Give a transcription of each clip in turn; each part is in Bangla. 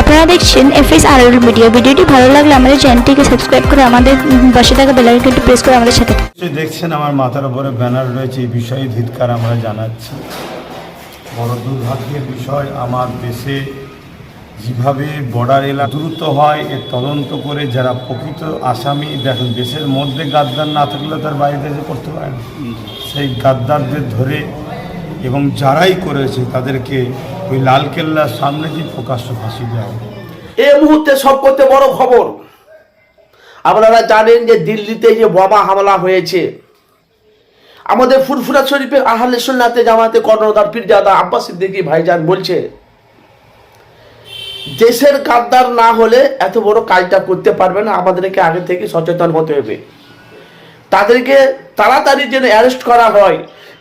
আপনারা দেখছেন এফএস আর মিডিয়া। ভিডিওটি ভালো লাগলে আমাদের চ্যানেলটিকে সাবস্ক্রাইব করে আমাদের পাশে থাকা বেল আইকনটি প্রেস করে আমাদের সাথে। দেখছেন আমার মাথার উপরে ব্যানার রয়েছে, এই বিষয়ে ধিৎকার আমরা জানাচ্ছি। বড় দুর্ভাগ্যের বিষয়, আমার দেশে যেভাবে বর্ডার এলাকা দ্রুত হয়, এর তদন্ত করে যারা প্রকৃত আসামি, দেখেন, দেশের মধ্যে গাদ্দার না থাকলে তার বাইরে দেশে করতে পারে না। সেই গাদ্দারদের ধরে এবং যারাই করেছে তাদেরকে ওই লালকেল্লার সামনে যে প্রকাশ্য ফাঁসি দেওয়া। এই মুহূর্তে সবকতে বড় খবর। আপনারা জানেন যে দিল্লিতে যে বোমা হামলা হয়েছে। আমাদের ফুরফুরা শরীফের আহলে সুন্নাতে জামাতে কর্ণধার পীরজাদা আব্বাস সিদ্দিকি ভাইজান বলছে, দেশের গাদ্দার না হলে এত বড় কাজটা করতে পারবে না, আমাদেরকে আগে থেকে সচেতন হতে হবে। তাদেরকে তাড়াতাড়ি যেন অ্যারেস্ট করা হয়।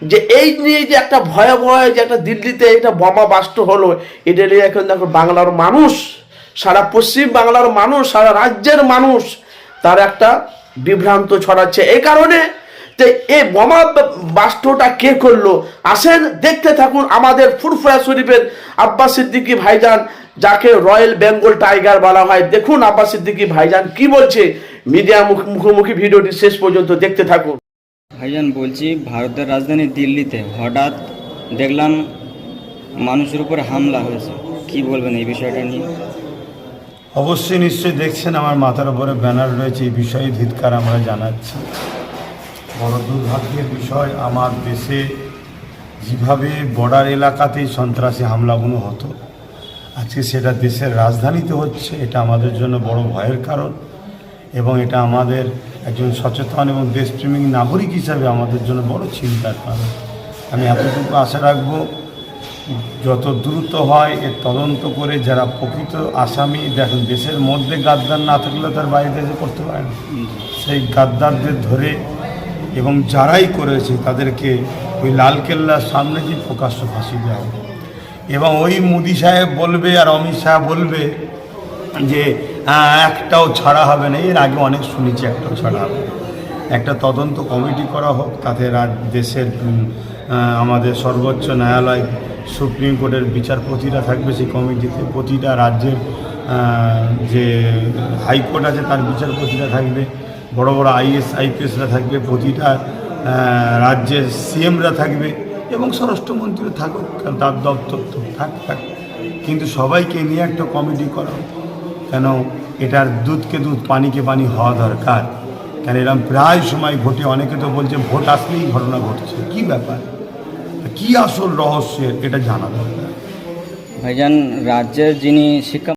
যে এই নিয়ে যে একটা ভয়াবহ যে একটা দিল্লিতে এটা বোমা বাস্ট হলো, এটা নিয়ে এখন দেখো বাংলার মানুষ, সারা পশ্চিম বাংলার মানুষ, সারা রাজ্যের মানুষ তার একটা বিভ্রান্ত ছড়াচ্ছে। এই কারণে যে এই বোমা বাস্টটা কে করল? আসেন, দেখতে থাকুন আমাদের ফুরফুরা শরীফের আব্বাস সিদ্দিকী ভাইজান, যাকে রয়্যাল বেঙ্গল টাইগার বলা হয়। দেখুন আব্বাস সিদ্দিকী ভাইজান কি বলছে। মিডিয়া মুখ- মুখোমুখি ভিডিওটি শেষ পর্যন্ত দেখতে থাকুন। ভাইজান, বলছি ভারতের রাজধানী দিল্লিতে হঠাৎ দেখলাম মানুষের উপরে হামলা হয়েছে। কি বলবেন এই বিষয়টা নিয়ে? অবশ্যই নিশ্চয়ই দেখছেন, আমার মাথার উপরে ব্যানার রয়েছে, এই বিষয়ে ধিৎকার আমরা জানাচ্ছি। বড় দুর্ভাগ্যের বিষয়, আমার দেশে যেভাবে বর্ডার এলাকাতেই সন্ত্রাসী হামলাগুলো হতো, আজকে সেটা দেশের রাজধানীতে হচ্ছে, এটা আমাদের জন্য বড় ভয়ের কারণ। এবং এটা আমাদের একজন সচেতন এবং দেশপ্রেমিক নাগরিক হিসাবে আমাদের জন্য বড় চিন্তার কারণ। আমি এতটুকু আশা রাখব, যত দ্রুত হয় এর তদন্ত করে যারা প্রকৃত আসামি, দেখেন দেশের মধ্যে গাদ্দার না থাকলে তার বাইরে দেশে করতে পারে না। সেই গাদ্দারদের ধরে এবং যারাই করেছে তাদেরকে ওই লালকেল্লার সামনে যে প্রকাশ্য ফাঁসি দেওয়া। এবং ওই মোদি সাহেব বলবে আর অমিত শাহ বলবে যে একটাও ছাড়া হবে না। এর আগে অনেক শুনেছি একটাও ছাড়া হবে। একটা তদন্ত কমিটি করা হোক, তাতে দেশের আমাদের সর্বোচ্চ ন্যায়ালয়, সুপ্রিম কোর্টের বিচারপতিরা থাকবে সেই কমিটিতে। প্রতিটা রাজ্যের যে হাইকোর্ট আছে তার বিচারপতিরা থাকবে। বড় বড় আইএস আইপিএসরা থাকবে। প্রতিটা রাজ্যের সিএমরা থাকবে এবং স্বরাষ্ট্রমন্ত্রীও থাকুক, তার দপ্তর থাক থাক। কিন্তু সবাইকে নিয়ে একটা কমিটি করা। কেন এটার দুধকে দুধ, পানিকে পানি হওয়া দরকার। কেন এরকম প্রায় সময় ঘটে অনেকে তো বলছে, ভোট আসলেই ঘটনা ঘটছে। কি ব্যাপার? কি আসল রহস্যের, এটা জানা দরকার। ভাইজান, রাজ্যের যিনি শিক্ষা